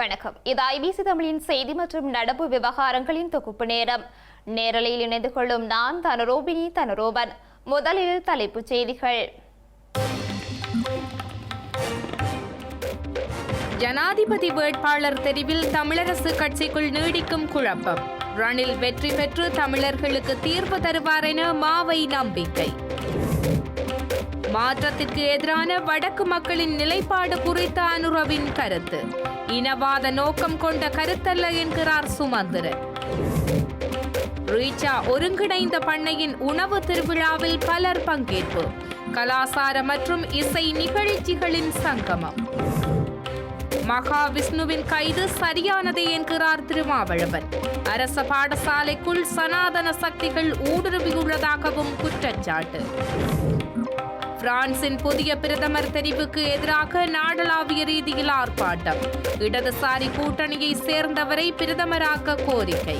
வணக்கம். இது ஐபிசி தமிழின் செய்தி மற்றும் நடப்பு விவகாரங்களின் தொகுப்பு நேரம். நேரலையில் இணைந்து கொள்ளும் நான் தனரோபினி தனரோபன். முதலில் தலைப்புச் செய்திகள். ஜனாதிபதி வேட்பாளர் தெரிவில் தமிழரசு கட்சிக்குள் நீடிக்கும் குழப்பம். ரணில் வெற்றி பெற்று தமிழர்களுக்கு தீர்வு தருவார் என மாவை நம்பிக்கை. மாற்றத்திற்கு எதிரான வடக்கு மக்களின் நிலைப்பாடு குறித்த அனுரவின் கருத்து. இனவாத நோக்கம் கொண்ட கருத்தல்ல என்கிறார் சுமந்திரன். ரீச்சா ஒருங்கிணைந்த பண்ணையின் உணவு திருவிழாவில் பலர் பங்கேற்பு. கலாசார மற்றும் இசை நிகழ்ச்சிகளின் சங்கமம். மகா விஷ்ணுவின் கைது சரியானதே என்கிறார் திருமாவளவன். அரச பாடசாலைக்குள் சனாதன சக்திகள் ஊடுருவியுள்ளதாகவும் குற்றச்சாட்டு பிரான்சின் புதிய பிரதமர் தெரிவுக்கு எதிராக நாடளாவிய ரீதியில் ஆர்ப்பாட்டம். இடதுசாரி கூட்டணியை சேர்ந்தவரை பிரதமராக்க கோரிக்கை.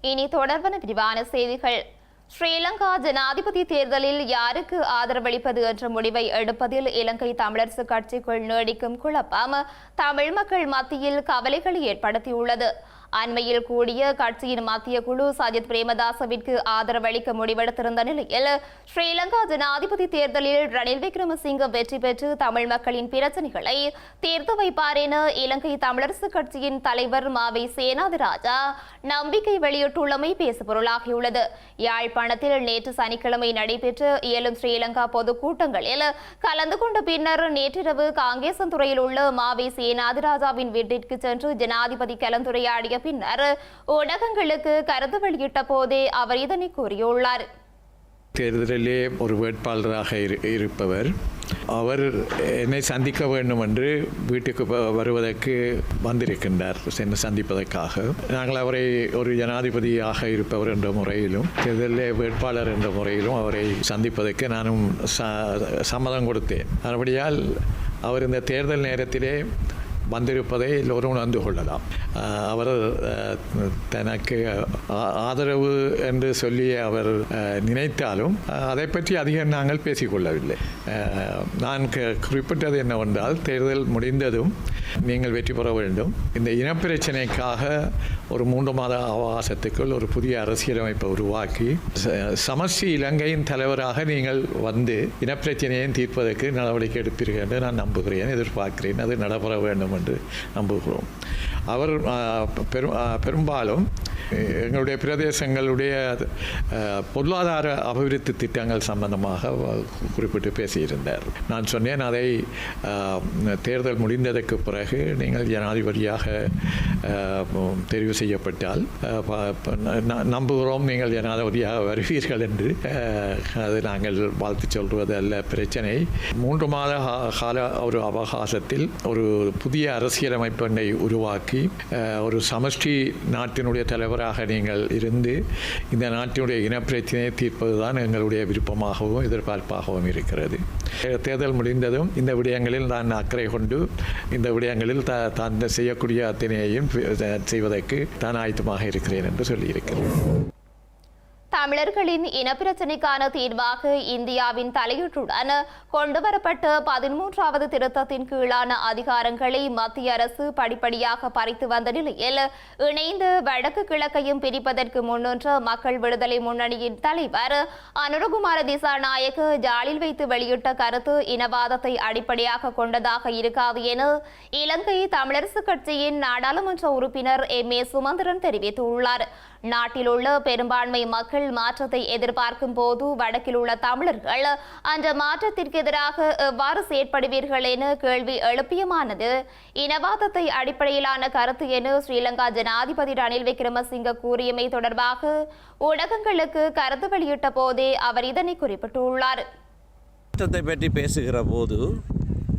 இனி தொடர்பான விரிவான செய்திகள். ஸ்ரீலங்கா ஜனாதிபதி தேர்தலில் யாருக்கு ஆதரவளிப்பது என்ற முடிவை எடுப்பதில் இலங்கை தமிழரசு கட்சிக்குள் நீடிக்கும் குழப்பம் தமிழ் மக்கள் மத்தியில் கவலைகளை ஏற்படுத்தியுள்ளது. அண்மையில் கூடிய கட்சியின் மத்திய குழு சஜித் பிரேமதாசவிற்கு ஆதரவளிக்க முடிவெடுத்திருந்த நிலையில் ஸ்ரீலங்கா ஜனாதிபதி தேர்தலில் ரணில் விக்ரமசிங்க வெற்றி பெற்று தமிழ் மக்களின் பிரச்சனைகளை தீர்த்து வைப்பார் என இலங்கை தமிழரசு கட்சியின் தலைவர் மாவை சேனாதிராஜா நம்பிக்கை வெளியிட்டுள்ளமை பேசுபொருளாகியுள்ளது. யாழ்ப்பாணத்தில் நேற்று சனிக்கிழமை நடைபெற்ற இயலும் ஸ்ரீலங்கா பொதுக்கூட்டங்களில் கலந்து கொண்ட பின்னர் நேற்றிரவு காங்கேசன் துறையில் உள்ள மாவை சேனாதிராஜாவின் வீட்டிற்கு சென்று ஜனாதிபதி கலந்துரையாடிய பின்னர் ஊடகங்களுக்கு கருத்து வெளியிட்ட போதே அவர் இதனை கூறியுள்ளார். தேர்தலிலே ஒரு வேட்பாளராக இருப்பவர். அவர் என்னை சந்திக்க வேண்டும் என்று வீட்டுக்கு வருவதற்கு வந்திருக்கின்றார். என்னை சந்திப்பதற்காக. நாங்கள் அவரை ஒரு ஜனாதிபதியாக இருப்பவர் என்ற முறையிலும் தேர்தலிலே வேட்பாளர் என்ற முறையிலும் அவரை சந்திப்பதற்கு நானும் ச- சம்மதம் கொடுத்தேன். மறுபடியால் அவர் இந்த தேர்தல் நேரத்திலே வந்திருப்பதை எல்லோரும் உணர்ந்து கொள்ளலாம். அவர் தனக்கு ஆதரவு என்று சொல்லி அவர் நினைத்தாலும் அதை பற்றி அதிகம் நாங்கள் பேசிக்கொள்ளவில்லை நான் குறிப்பிட்டது என்னவென்றால் தேர்தல் முடிந்ததும் நீங்கள் வெற்றி பெற வேண்டும். இந்த இனப்பிரச்சனைக்காக ஒரு மூன்று மாத அவகாசத்துக்குள் ஒரு புதிய அரசியலமைப்பை உருவாக்கி ச- இலங்கையின் தலைவராக நீங்கள் வந்து இனப்பிரச்சனையை தீர்ப்பதற்கு நடவடிக்கை எடுப்பீர்கள் என்று நான் நம்புகிறேன் எதிர்பார்க்கிறேன். அது நடைபெற வேண்டும் என்று நம்புகிறோம். அவர் பெரும் பெரும்பாலும் எங்களுடைய பிரதேசங்களுடைய பொருளாதார அபிவிருத்தி திட்டங்கள் சம்பந்தமாக குறிப்பிட்டு பேசியிருந்தார். நான் சொன்னேன் அதை தேர்தல் முடிந்ததற்கு பிறகு நீங்கள் ஜனாதிபதியாக தெரிவு செய்யப்பட்டால் நம்புகிறோம் நீங்கள் ஜனாதிபதியாக வருவீர்கள் என்று. அது நாங்கள் வாழ்த்து சொல்வது அல்ல பிரச்சனை. மூன்று மாத கால ஒரு அவகாசத்தில் ஒரு புதிய அரசியலமைப்பை உருவாக்கி ஒரு சமஷ்டி நாட்டினுடைய தலைவர் தலைவராக நீங்கள் இருந்து இந்த நாட்டினுடைய இனப்பிரச்சனையை தீர்ப்பதுதான் எங்களுடைய விருப்பமாகவும் எதிர்பார்ப்பாகவும் இருக்கிறது. தேர்தல் முடிந்ததும் இந்த விடயங்களில் நான் அக்கறை கொண்டு இந்த விடயங்களில் த தான் செய்யக்கூடிய அத்தனையையும் செய்வதற்கு தான் ஆயத்தமாக இருக்கிறேன் என்று சொல்லியிருக்கிறேன். தமிழர்களின் இனப்பிரச்சினைக்கான தீர்வாக இந்தியாவின் தலையீட்டுடன் கொண்டுவரப்பட்ட பதிமூன்றாவது திருத்தத்தின் கீழான அதிகாரங்களை மத்திய அரசு படிப்படியாக பறித்து வந்த நிலையில் இணைந்து வடக்கு கிழக்கையும் பிரிப்பதற்கு முன்னின்ற மக்கள் விடுதலை முன்னணியின் தலைவர் அனுரகுமார திசாநாயக் ஜாலில் வைத்து வெளியிட்ட கருத்து இனவாதத்தை அடிப்படையாக கொண்டதாக இருக்காது என இலங்கை தமிழரசு கட்சியின் நாடாளுமன்ற உறுப்பினர் எம் ஏ சுமந்திரன் தெரிவித்துள்ளார். நாட்டில் உள்ள பெரும்பான்மை மக்கள் மாற்றத்தை எதிர்பார்க்கும் போது வடக்கில் உள்ள தமிழர்கள் அந்த மாற்றத்திற்கு எதிராக எவ்வாறு செயற்படுவீர்கள் என கேள்வி எழுப்பியமானது. இனவாதத்தை அடிப்படையிலான கருத்து என ஸ்ரீலங்கா ஜனாதிபதி ரணில் விக்ரமசிங்க கூறியமை தொடர்பாக ஊடகங்களுக்கு கருத்து வெளியிட்ட போதே அவர் இதனை குறிப்பிட்டுள்ளார். மாற்றத்தை பற்றி பேசுகிற போது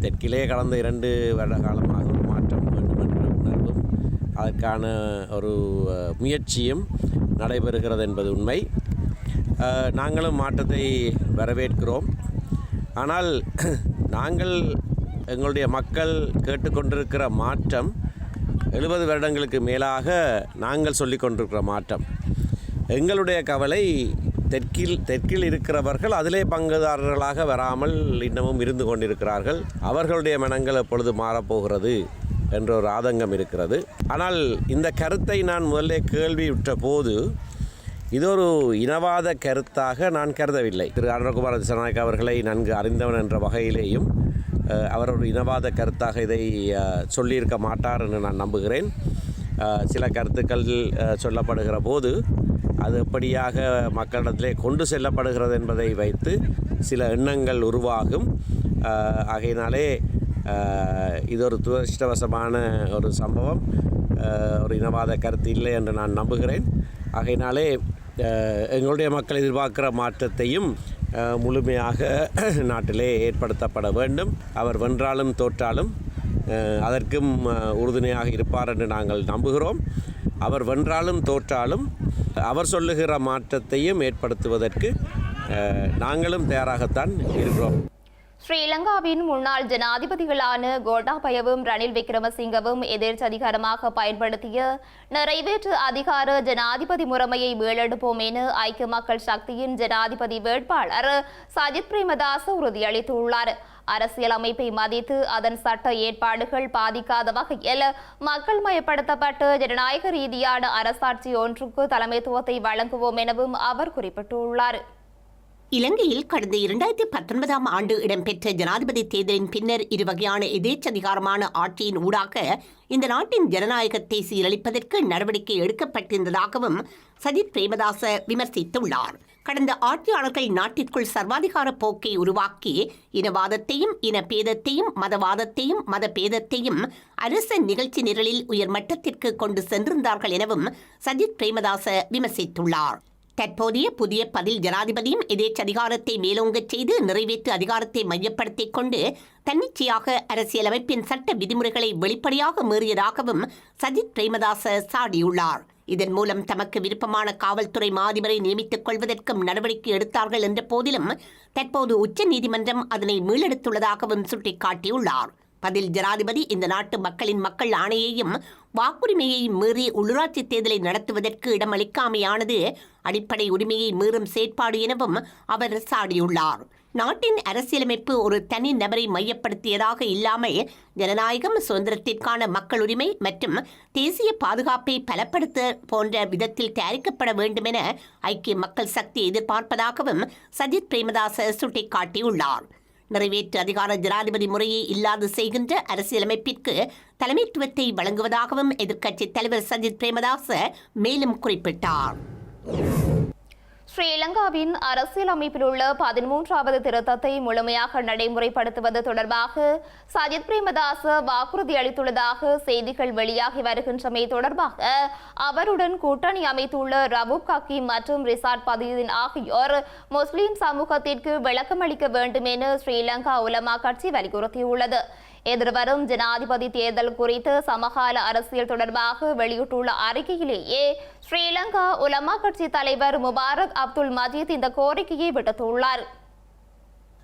தெற்கிலே கடந்த இரண்டு வருட காலமாக ஒரு மாற்றம் வேண்டும் என்ற உணர்வும் அதற்கான ஒரு முயற்சியும் நடைபெறுகிறது என்பது உண்மை. நாங்களும் மாற்றத்தை வரவேற்கிறோம். ஆனால் நாங்கள் எங்களுடைய மக்கள் கேட்டுக்கொண்டிருக்கிற மாற்றம் எழுபது வருடங்களுக்கு மேலாக நாங்கள் சொல்லிக் கொண்டிருக்கிற மாற்றம். எங்களுடைய கவலை தெற்கில் தெற்கில் இருக்கிறவர்கள் அதிலே பங்குதாரர்களாக வராமல் இன்னமும் இருந்து கொண்டிருக்கிறார்கள். அவர்களுடைய மனங்கள் எப்பொழுது மாறப்போகிறது? என்ற ஒரு ஆதங்கம் இருக்கிறது. ஆனால் இந்த கருத்தை நான் முதல்ல கேள்வியுற்ற போது இது ஒரு இனவாத கருத்தாக நான் கருதவில்லை. திரு அனுரகுமார திசநாயக் அவர்களை நன்கு அறிந்தவன் என்ற வகையிலேயும் அவர் ஒரு இனவாத கருத்தாக இதை சொல்லியிருக்க மாட்டார் என்று நான் நம்புகிறேன். சில கருத்துக்கள் சொல்லப்படுகிற போது அது எப்படியாக மக்களிடத்திலே கொண்டு செல்லப்படுகிறது என்பதை வைத்து சில எண்ணங்கள் உருவாகும். ஆகையினாலே இது ஒரு துரதிருஷ்டவசமான ஒரு சம்பவம். ஒரு இனவாத கருத்து இல்லை என்று நான் நம்புகிறேன். ஆகையினாலே எங்களுடைய மக்கள் எதிர்பார்க்கிற மாற்றத்தையும் முழுமையாக நாட்டிலே ஏற்படுத்தப்பட வேண்டும். அவர் வென்றாலும் தோற்றாலும் அதற்கும் உறுதுணையாக இருப்பார் என்று நாங்கள் நம்புகிறோம். அவர் வென்றாலும் தோற்றாலும் அவர் சொல்லுகிற மாற்றத்தையும் ஏற்படுத்துவதற்கு நாங்களும் தயாராகத்தான் இருக்கிறோம். ஸ்ரீலங்காவின் முன்னாள் ஜனாதிபதிகளான கோட்டாபயவும் ரணில் விக்ரமசிங்கவும் எதிர்ச்சதிகாரமாக பயன்படுத்திய நிறைவேற்று அதிகார ஜனாதிபதி முறைமையை மீளெடுப்போம் என ஐக்கிய மக்கள் சக்தியின் ஜனாதிபதி வேட்பாளர் சஜித் பிரேமதாஸ் உறுதியளித்துள்ளார். அரசியலமைப்பை மதித்து அதன் சட்ட ஏற்பாடுகள் பாதிக்காத வகையில் மக்கள் மயப்படுத்தப்பட்டு ஜனநாயக ரீதியான அரசாட்சி ஒன்றுக்கு தலைமைத்துவத்தை வழங்குவோம் எனவும் அவர் குறிப்பிட்டுள்ளார். இலங்கையில் கடந்த இரண்டாயிரத்தி பத்தொன்பதாம் ஆண்டு இடம்பெற்ற ஜனாதிபதி தேர்தலின் பின்னர் இருவகையான எதேச்சதிகாரமான ஆட்சியின் ஊடாக இந்த நாட்டின் ஜனநாயகத்தை சீரழிப்பதற்கு நடவடிக்கை எடுக்கப்பட்டிருந்ததாகவும் சஜித் பிரேமதாச விமர்சித்துள்ளார். கடந்த ஆட்சியாளர்கள் நாட்டிற்குள் சர்வாதிகார போக்கை உருவாக்கி இனவாதத்தையும் இனபேதத்தையும் மதவாதத்தையும் மதபேதத்தையும் அரச நிகழ்ச்சி நிரலில் உயர்மட்டத்திற்கு கொண்டு சென்றிருந்தார்கள் எனவும் சஜித் பிரேமதாச விமர்சித்துள்ளார். தற்போதைய புதிய பதில் ஜனாதிபதியும் எதேச்சதிகாரத்தை மேலோங்கச் செய்து நிறைவேற்று அதிகாரத்தை மையப்படுத்திக் கொண்டு தன்னிச்சையாக அரசியலமைப்பின் சட்ட விதிமுறைகளை வெளிப்படையாக மீறியதாகவும் சஜித் பிரேமதாச சாடியுள்ளார். இதன் மூலம் தமக்கு விருப்பமான காவல்துறை மாதிபரை நியமித்துக் கொள்வதற்கும் நடவடிக்கை எடுத்தார்கள் என்ற போதிலும் தற்போது உச்ச நீதிமன்றம் அதனை மீளெடுத்துள்ளதாகவும் சுட்டிக்காட்டியுள்ளார். பதில் ஜனாதிபதி இந்த நாட்டு மக்களின் மக்கள் ஆணையையும் வாக்குரிமையையும் மீறி உள்ளூராட்சி தேர்தலை நடத்துவதற்கு இடமளிக்காமையானது அடிப்படை உரிமையை மீறும் செயற்பாடு எனவும் அவர் சாடியுள்ளார் நாட்டின் அரசியலமைப்பு ஒரு தனி நபரை மையப்படுத்தியதாக இல்லாமல் ஜனநாயகம் சுதந்திரத்திற்கான மக்கள் உரிமை மற்றும் தேசிய பாதுகாப்பை பலப்படுத்த போன்ற விதத்தில் தயாரிக்கப்பட வேண்டும் என ஐக்கிய மக்கள் சக்தி எதிர்பார்ப்பதாகவும் சஜித் பிரேமதாச சுட்டிக்காட்டியுள்ளார். நிறைவேற்று அதிகார ஜனாதிபதி முறையை இல்லாது செய்கின்ற அரசியலமைப்பிற்கு தலைமைத்துவத்தை வழங்குவதாகவும் எதிர்க்கட்சித் தலைவர் சஜித் பிரேமதாச மேலும் குறிப்பிட்டார். ஸ்ரீலங்காவின் அரசியலமைப்பில் உள்ள பதிமூன்றாவது திருத்தத்தை முழுமையாக நடைமுறைப்படுத்துவது தொடர்பாக சஜித் பிரேமதாச வாக்குறுதி அளித்துள்ளதாக செய்திகள் வெளியாகி வருகின்றமை தொடர்பாக அவருடன் கூட்டணி அமைத்துள்ள ரவூப் காக்கி மற்றும் ரிசார்ட் பதியுதீன் ஆகியோர் முஸ்லிம் சமூகத்திற்கு விளக்கமளிக்க வேண்டும் என ஸ்ரீலங்கா உலமா கட்சி வலியுறுத்தியுள்ளது. எதிர்வரும் ஜனாதிபதி தேர்தல் குறித்து சமகால அரசியல் தொடர்பாக வெளியிட்டுள்ள அறிக்கையிலேயே ஸ்ரீலங்கா உலமா கட்சி தலைவர் முபாரக் அப்துல் மஜீத் இந்த கோரிக்கையை விடுத்துள்ளார்.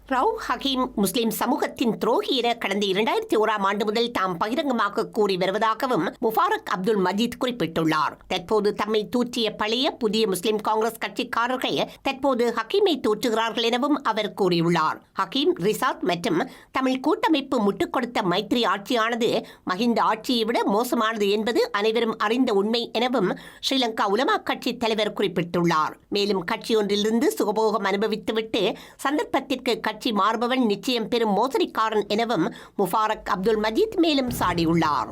ரவு ஹகீம் முஸ்லிம் சமூகத்தின் துரோகி என கடந்த இரண்டாயிரத்தி ஓராம் ஆண்டு முதல் தாம் பகிரங்கமாக கூறி வருவதாகவும் முபாரக் அப்துல் மஜீத் குறிப்பிட்டுள்ளார். தற்போது தம்மை தூற்றிய பழைய புதிய முஸ்லிம் காங்கிரஸ் கட்சிக்காரர்கள் தற்போது ஹக்கீமை தூற்றுகிறார்கள் எனவும் அவர் கூறியுள்ளார். ஹக்கீம் ரிசாத் மற்றும் தமிழ் கூட்டமைப்பு முட்டுக் கொடுத்த மைத்ரி ஆட்சியானது மஹிந்த ஆட்சியை விட மோசமானது என்பது அனைவரும் அறிந்த உண்மை எனவும் ஸ்ரீலங்கா உலமா கட்சி தலைவர் குறிப்பிட்டுள்ளார். மேலும் கட்சி ஒன்றிலிருந்து சுகபோகம் அனுபவித்துவிட்டு சந்தர்ப்பத்திற்கு கட்சி மாறுபவன் நிச்சயம் பெரும் மோசடிக்காரன் எனவும் முபாரக் அப்துல் மஜீத் மேலும் சாடியுள்ளார்.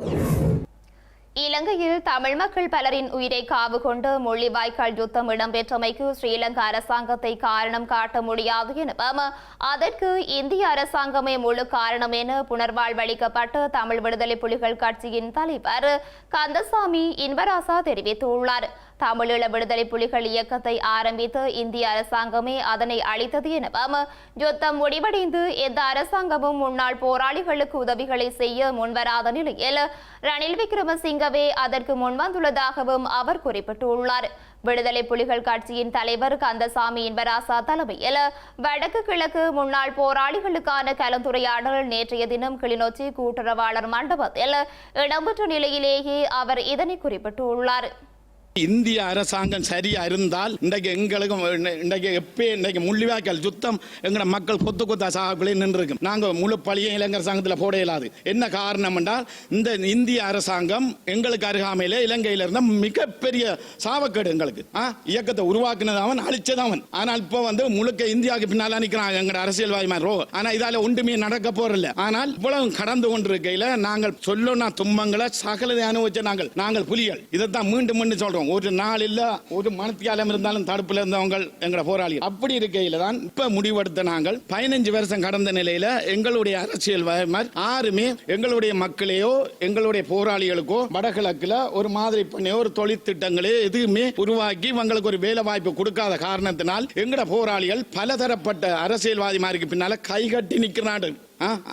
இலங்கையில் தமிழ் மக்கள் பலரின் உயிரை காவு கொண்டு முள்ளிவாய்க்கால் யுத்தம் இடம்பெற்றமைக்கு ஸ்ரீலங்கா அரசாங்கத்தை காரணம் காட்ட முடியாது எனவும் அதற்கு இந்திய அரசாங்கமே முழு காரணம் என புனர்வாழ்வளிக்கப்பட்ட தமிழ் விடுதலை புலிகள் கட்சியின் தலைவர் கந்தசாமி இன்பராசா தெரிவித்துள்ளார். தமிழீழ விடுதலை புலிகள் இயக்கத்தை ஆரம்பித்து இந்திய அரசாங்கமே அதனை அளித்தது எனவும் யுத்தம் முடிவடைந்து எந்த அரசாங்கமும் முன்னாள் போராளிகளுக்கு உதவிகளை செய்ய முன்வராத நிலையில் ரணில் விக்ரமசிங்கவே அதற்கு முன்வந்துள்ளதாகவும் அவர் குறிப்பிட்டுள்ளார். விடுதலை புலிகள் கட்சியின் தலைவர் கந்தசாமி இன்பராசா தலைமையில் வடக்கு கிழக்கு முன்னாள் போராளிகளுக்கான கலந்துரையாடல் நேற்றைய தினம் கிளிநொச்சி கூட்டுறவாளர் மண்டபத்தில் இடம்பெற்ற நிலையிலேயே அவர் இதனை குறிப்பிட்டுள்ளார். இந்திய அரசாங்கம் சரியா இருந்தால் இன்றைக்கு எங்களுக்கு இன்றைக்கு எப்பயே இன்றைக்கு முள்ளிவாய்க்கால் சுத்தம் எங்கட மக்கள் கொத்து கொத்தா சாகுகளே நின்றுருக்கும். நாங்கள் முழு பழியும் இளைஞர் சங்கத்தில் போட இயலாது. என்ன காரணம் என்றால் இந்த இந்திய அரசாங்கம் எங்களுக்கு அருகாமையில் இலங்கையில இருந்த மிகப்பெரிய சாவக்கேடு எங்களுக்கு. ஆ, இயக்கத்தை உருவாக்குனது அவன் அழிச்சது அவன். ஆனால் இப்போ வந்து முழுக்க இந்தியாவுக்கு பின்னால நிற்கிறான் எங்கட அரசியல்வாதி மாதிரி ரோ. ஆனால் இதால ஒன்றுமே நடக்க போறதில்ல. ஆனால் இவ்வளவு கடந்து கொண்டிருக்கையில் நாங்கள் சொல்லணும் துன்பங்களை சகலதை அனுபவிச்ச நாங்கள் நாங்கள் புலிகள். இதைத்தான் மீண்டும் மீண்டும் இருக்கும். ஒரு நாள் இல்ல ஒரு மனத்தியாலம் இருந்தாலும் தடுப்புல இருந்தவங்க எங்களை போராளி அப்படி இருக்கையில தான் இப்ப முடிவெடுத்த நாங்கள் பதினஞ்சு வருஷம் கடந்த நிலையில எங்களுடைய அரசியல் ஆறுமே எங்களுடைய மக்களையோ எங்களுடைய போராளிகளுக்கோ வடகிழக்குல ஒரு மாதிரி பண்ணியோ ஒரு தொழில் திட்டங்களே எதுவுமே உருவாக்கி இவங்களுக்கு ஒரு வேலை வாய்ப்பு கொடுக்காத காரணத்தினால் எங்கட போராளிகள் பலதரப்பட்ட அரசியல்வாதிமாருக்கு பின்னால கைகட்டி நிக்கிறார்கள்.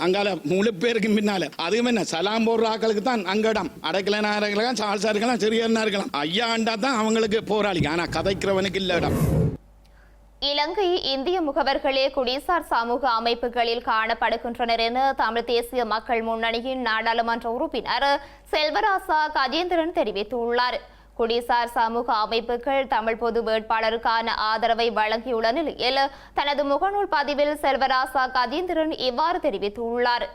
அங்கால முழு பேருக்கு பின்னால. அதுவும் என்ன சலாம் போடுற ஆக்களுக்கு தான் அங்கடம். அடைக்கலனா இருக்கலாம் சால்சா இருக்கலாம் சிறியனா இருக்கலாம். ஐயாண்டா தான் அவங்களுக்கு போராளி. ஆனா கதைக்கிறவனுக்கு இல்ல இடம். இலங்கை இந்திய முகவர்களே குடிசார் சமூக அமைப்புகளில் காணப்படுகின்றனர் என தமிழ் தேசிய மக்கள் முன்னணியின் நாடாளுமன்ற உறுப்பினர் செல்வராசா கஜேந்திரன் தெரிவித்துள்ளார். குடிசார் சமூக அமைப்புகள் தமிழ் பொது வேட்பாளருக்கான ஆதரவை வழங்கியுள்ள நிலையில் தனது முகநூல் பதிவில் செல்வராசா கதீந்திரன் இவ்வாறு தெரிவித்துள்ளார்.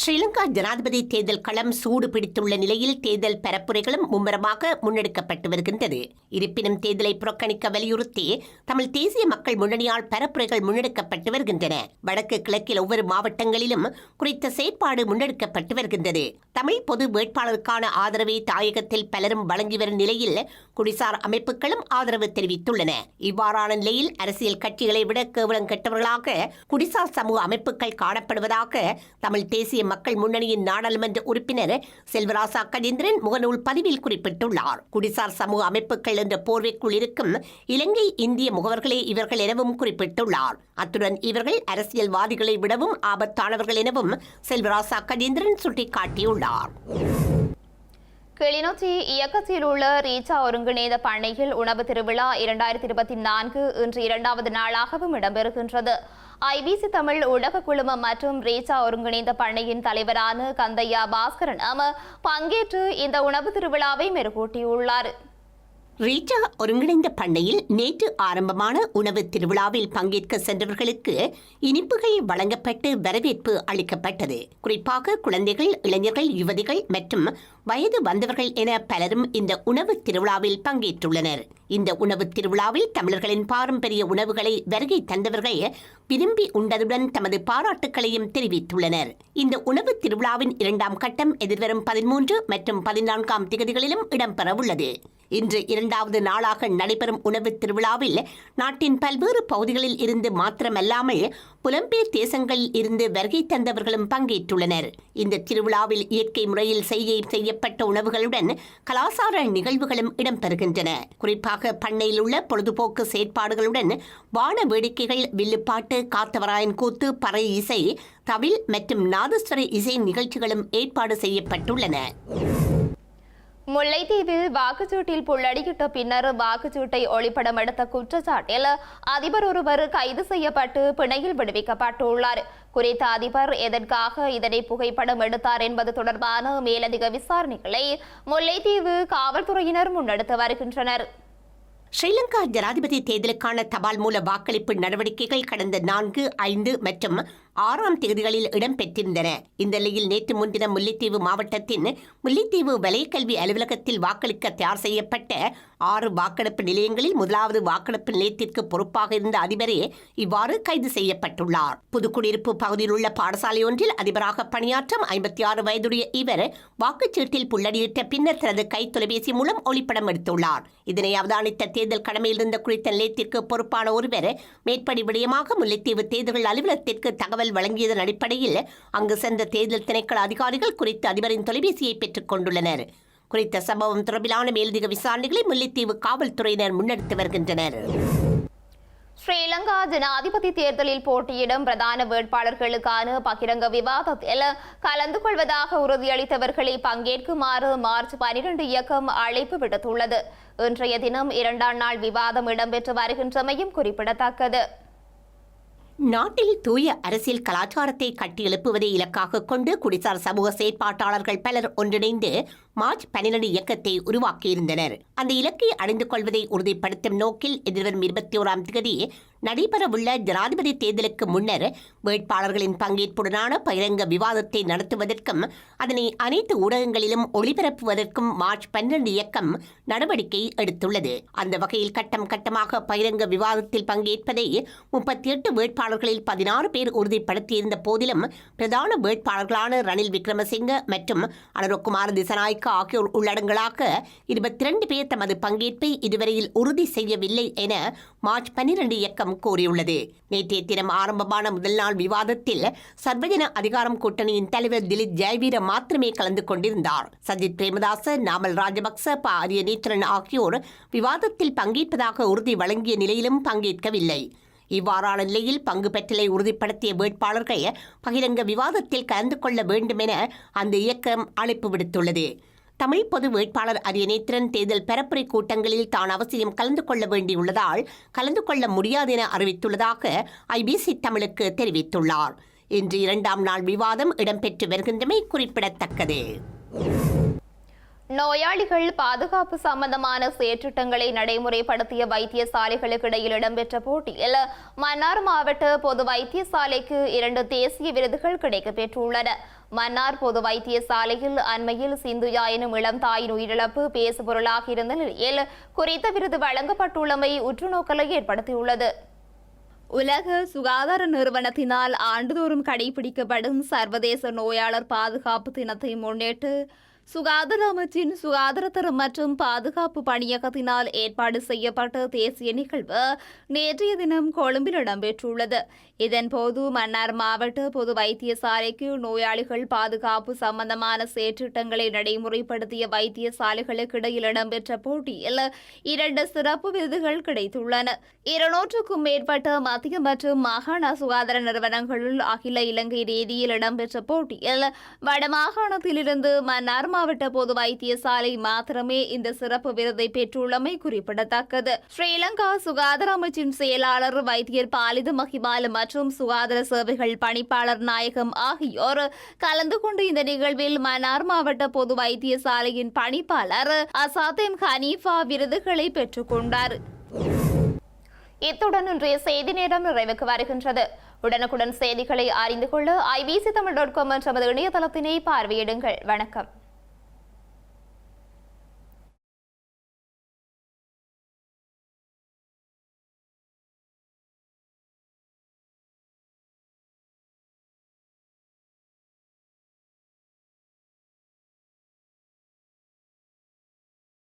ஸ்ரீலங்கா ஜனாதிபதி தேர்தல் களம் சூடு பிடித்துள்ள நிலையில் தேர்தல் பரப்புரைகளும் மும்முரமாக முன்னெடுக்கப்பட்டு வருகின்றது. இருப்பினும் தேர்தலை புறக்கணிக்க வலியுறுத்தி தமிழ் தேசிய மக்கள் முன்னணியால் பரப்புரைகள் முன்னெடுக்கப்பட்டு வருகின்றன. வடக்கு கிழக்கில் ஒவ்வொரு மாவட்டங்களிலும் குறித்த செயற்பாடு முன்னெடுக்கப்பட்டு வருகின்றது. தமிழ் பொது வேட்பாளருக்கான ஆதரவை தாயகத்தில் பலரும் வழங்கி வரும் நிலையில் குடிசார் அமைப்புகளும் ஆதரவு தெரிவித்துள்ளன. இவ்வாறான நிலையில் அரசியல் கட்சிகளை விட கேவலம் கெட்டவர்களாக குடிசார் சமூக அமைப்புகள் காணப்படுவதாக தமிழ் தேசிய மக்கள் முன்னணியின் நாடாளுமன்ற உறுப்பினர் செல்வராசா கஜேந்திரன் முகநூல் பதிவில் குறிப்பிட்டுள்ளார். குடிசார் சமூக அமைப்புகள் என்ற போர்வைக்குள் இருக்கும் இலங்கை இந்திய முகவர்களே இவர்கள் எனவும் குறிப்பிட்டுள்ளார். அத்துடன் இவர்கள் அரசியல்வாதிகளை விடவும் ஆபத்தானவர்கள் எனவும் செல்வராசா கஜேந்திரன் சுட்டிக்காட்டியுள்ளார். கிளிநொச்சி இயக்கத்தில் உள்ள ரீச்சா ஒருங்கிணைந்த பண்ணையில் உணவு திருவிழா இரண்டாயிரத்தி இருபத்தி நான்கு இன்று இரண்டாவது நாளாகவும் இடம்பெறுகின்றது. ஐபிசி தமிழ் உலக குழுமம் மற்றும் ரீச்சா ஒருங்கிணைந்த பண்ணையின் தலைவரான கந்தையா பாஸ்கரன் அம பங்கேற்று இந்த உணவு திருவிழாவை மெருகூட்டியுள்ளார். ரீச்சா ஒருங்கிணைந்த பண்ணையில் நேற்று ஆரம்பமான உணவு திருவிழாவில் பங்கேற்க சென்றவர்களுக்கு இனிப்புகள் வழங்கப்பட்டு வரவேற்பு அளிக்கப்பட்டது. குறிப்பாக குழந்தைகள் இளைஞர்கள் யுவதிகள் மற்றும் வயது வந்தவர்கள் என பலரும் இந்த உணவு திருவிழாவில் பங்கேற்றுள்ளனர். இந்த உணவு திருவிழாவில் தமிழர்களின் பாரம்பரிய உணவுகளை வருகை தந்தவர்கள் விரும்பி உண்டதுடன் தமது பாராட்டுக்களையும் தெரிவித்துள்ளனர். இந்த உணவு திருவிழாவின் இரண்டாம் கட்டம் எதிர்வரும் பதிமூன்று மற்றும் பதினான்காம் திகதிகளிலும் இடம்பெறவுள்ளது. இன்று இரண்டாவது நாளாக நடைபெறும் உணவு திருவிழாவில் நாட்டின் பல்வேறு பகுதிகளில் இருந்து மாத்திரமல்லாமல் புலம்பெயர் தேசங்களில் இருந்து வருகை தந்தவர்களும் பங்கேற்றுள்ளனர். இந்த திருவிழாவில் இயற்கை முறையில் செய்கை செய்யப்பட்ட உணவுகளுடன் கலாசார நிகழ்வுகளும் இடம்பெறுகின்றன. குறிப்பாக பண்ணையில் உள்ள பொழுதுபோக்கு செயற்பாடுகளுடன் வான வேடிக்கைகள் வில்லுப்பாட்டு காத்தவராயன் கூத்து பறை இசை தவில் மற்றும் நாதஸ்வர இசை நிகழ்ச்சிகளும் ஏற்பாடு செய்யப்பட்டுள்ளன. முல்லைத்தீவில் வாக்குச்சீட்டில் புள்ளடியிட்ட பின்னர் வாக்குச்சீட்டை ஒளிப்படம் எடுத்த குற்றச்சாட்டில் அதிபர் ஒருவர் கைது செய்யப்பட்டு பிணையில் விடுவிக்கப்பட்டுள்ளார். குறித்த அதிபர் எதற்காக இதனை புகைப்படம் எடுத்தார் என்பது தொடர்பான மேலதிக விசாரணைகளை முல்லைத்தீவு காவல்துறையினர் முன்னெடுத்து வருகின்றனர். ஸ்ரீலங்கா ஜனாதிபதி தேர்தலுக்கான தபால் மூல வாக்களிப்பு நடவடிக்கைகள் கடந்த நான்கு ஐந்து மற்றும் ஆறாம் தேதிகளில் இடம்பெற்றிருந்தன. இந்த நிலையில் நேற்று முன்தினம் முல்லைத்தீவு மாவட்டத்தின் முல்லைத்தீவு வலயக்கல்வி அலுவலகத்தில் வாக்களிக்க தயார் செய்யப்பட்ட ஆறு வாக்கெடுப்பு நிலையங்களில் முதலாவது வாக்கெடுப்பு நிலையத்திற்கு பொறுப்பாக இருந்த அதிபரே இவ்வாறு கைது செய்யப்பட்டுள்ளார். புதுக்குடியிருப்பு பகுதியில் உள்ள பாடசாலை ஒன்றில் அதிபராக பணியாற்றும் ஐம்பத்தி ஆறு வயதுடைய இவர் வாக்குச்சீட்டில் புள்ளடியிட்ட பின்னர் தனது கை தொலைபேசி மூலம் ஒளிப்படம் எடுத்துள்ளார். இதனை அவதானித்த தேர்தல் கடமையில் இருந்த குறித்த நிலையத்திற்கு பொறுப்பான ஒருவர் மேற்படி விடயமாக முல்லைத்தீவு தேர்தல் அலுவலகத்திற்கு தகவல் வழங்கியதன் அடிப்படையில் அங்கு சென்ற தேர்தல் திணைக்கள அதிகாரிகள் குறித்த அதிபரின் தொலைபேசியை பெற்றுக் கொண்டுள்ளனர். குறித்த சம்பவம் தொடர்பிலான மேலதிக விசாரணைகளை முல்லைத்தீவு காவல்துறையினர் முன்னெடுத்து வருகின்றனர். ஸ்ரீலங்கா ஜனாதிபதி தேர்தலில் போட்டியிடும் பிரதான வேட்பாளர்களுக்கான பகிரங்க விவாதத்தில் கலந்து கொள்வதாக உறுதியளித்தவர்களை பங்கேற்குமாறு மார்ச் பனிரெண்டு இயக்கம் அழைப்பு விடுத்துள்ளது. இன்றைய தினம் இரண்டாம் நாள் விவாதம் இடம்பெற்று வருகின்றமையும் குறிப்பிடத்தக்கது. நாட்டில் தூய அரசியல் கலாச்சாரத்தை கட்டியெழுப்புவதை இலக்காக கொண்டு குடிசார் சமூக செயற்பாட்டாளர்கள் பலர் ஒன்றிணைந்து மார்ச் பன்னிரண்டு இயக்கத்தை உருவாக்கியிருந்தனர். அந்த இலக்கை அடைந்து கொள்வதை உறுதிப்படுத்தும் நோக்கில் எதிர்வரும் இருபத்தி ஓராம் தேதி நடைபெறவுள்ள ஜனாதிபதி தேர்தலுக்கு முன்னர் வேட்பாளர்களின் பங்கேற்புடனான பகிரங்க விவாதத்தை நடத்துவதற்கும் அதனை அனைத்து ஊடகங்களிலும் ஒளிபரப்புவதற்கும் மார்ச் பன்னிரண்டு இயக்கம் நடவடிக்கை எடுத்துள்ளது. அந்த வகையில் கட்டம் கட்டமாக பகிரங்க விவாதத்தில் பங்கேற்பதை முப்பத்தி எட்டு வேட்பாளர்களில் பதினாறு பேர் உறுதிப்படுத்தியிருந்த போதிலும் பிரதான வேட்பாளர்களான ரணில் விக்ரமசிங்க மற்றும் அனுரகுமார் திசநாயக்க ஆகியோர் உள்ளடங்களாக இருபத்தி இரண்டு பேர் தமது பங்கேற்பை இதுவரையில் உறுதி செய்யவில்லை என மார்ச் பன்னிரண்டு இயக்கம் கூறியுள்ளது. நேற்றைய தினம் ஆரம்பமான முதல் நாள் விவாதத்தில் சர்வஜன அதிகாரம் கூட்டணியின் தலைவர் திலீப் ஜெயவீர மாத்திரமே கலந்து கொண்டிருந்தார். சஜித் பிரேமதாச நாமல் ராஜபக்ச ப. அரியநீத்திரன் ஆகியோர் விவாதத்தில் பங்கேற்பதாக உறுதி வழங்கிய நிலையிலும் பங்கேற்கவில்லை. இவ்வாறான நிலையில் பங்கு பெற்றலை உறுதிப்படுத்திய வேட்பாளர்கள் பகிரங்க விவாதத்தில் கலந்து கொள்ள வேண்டும் என அந்த இயக்கம் அழைப்பு விடுத்துள்ளது. தமிழ் பொது வேட்பாளர் அரியநேத்திரன் தேர்தல் பரப்புரை கூட்டங்களில் தான் அவசியம் கலந்து கொள்ள வேண்டியுள்ளதால் கலந்து கொள்ள முடியாது என அறிவித்துள்ளதாக ஐபிசி தமிழுக்கு தெரிவித்துள்ளார். இன்று இரண்டாம் நாள் விவாதம் இடம்பெற்று வருகின்றமை குறிப்பிடத்தக்கது. நோயாளிகள் பாதுகாப்பு சம்பந்தமான செயற்றிட்டங்களை நடைமுறைப்படுத்திய வைத்தியசாலைகளுக்கு இடையில் இடம்பெற்ற போட்டியில் மன்னார் மாவட்ட பொது வைத்தியசாலைக்கு இரண்டு தேசிய விருதுகள் கிடைக்கப்பெற்றுள்ளன. மன்னார் பொது வைத்தியசாலையில் அண்மையில் சிந்துயா எனும் இளம் தாயின் உயிரிழப்பு பேசுபொருளாக இருந்த நிலையில் குறித்த விருது வழங்கப்பட்டுள்ளமை உற்றுநோக்கலை ஏற்படுத்தியுள்ளது. உலக சுகாதார நிறுவனத்தினால் ஆண்டுதோறும் கடைபிடிக்கப்படும் சர்வதேச நோயாளர் பாதுகாப்பு தினத்தை முன்னிட்டு சுகாதார அமைச்சின் சுகாதாரத்தரம் மற்றும் பாதுகாப்பு பணியகத்தினால் ஏற்பாடு செய்யப்பட்ட தேசிய நிகழ்வு நேற்றைய தினம் கொழும்பில் இடம்பெற்றுள்ளது. இதன்போது மன்னார் மாவட்ட பொது வைத்தியசாலைக்கு நோயாளிகள் பாதுகாப்பு சம்பந்தமான செயற்றிட்டங்களை நடைமுறைப்படுத்திய வைத்தியசாலைகளுக்கு இடையில் இடம்பெற்ற போட்டியில் இரண்டு சிறப்பு விருதுகள் கிடைத்துள்ளன. இருநூற்றுக்கும் மேற்பட்ட மத்திய மற்றும் மாகாண சுகாதார நிறுவனங்களில் அகில இலங்கை ரீதியில் இடம்பெற்ற போட்டியில் வடமாகாணத்திலிருந்து மன்னார் மாவட்ட பொது வைத்தியசாலை மாத்திரமே இந்த சிறப்பு விருதை பெற்றுள்ளமை குறிப்பிடத்தக்கது. ஸ்ரீலங்கா சுகாதார அமைச்சின் செயலாளர் வைத்தியர் பாலித மகிபால மற்றும் மற்றும் சுகாதார சேவைகள் பணிப்பாளர் நாயகம் ஆகியோர் கலந்து கொண்டு இந்த நிகழ்வில் மன்னார் மாவட்ட பொது வைத்தியசாலையின் பணிப்பாளர் அசாதேம் ஹனீஃபா விருதுகளை பெற்றுக்கொண்டார் இத்துடன் இன்றைய செய்தி நேரம் நிறைவுக்கு வருகின்றது. உடனுக்குடன் செய்திகளை அறிந்து கொள்ள ஐபிசி தமிழ் டாட் காம் என்ற இணையதளத்தினை பார்வையிடுங்கள். வணக்கம்.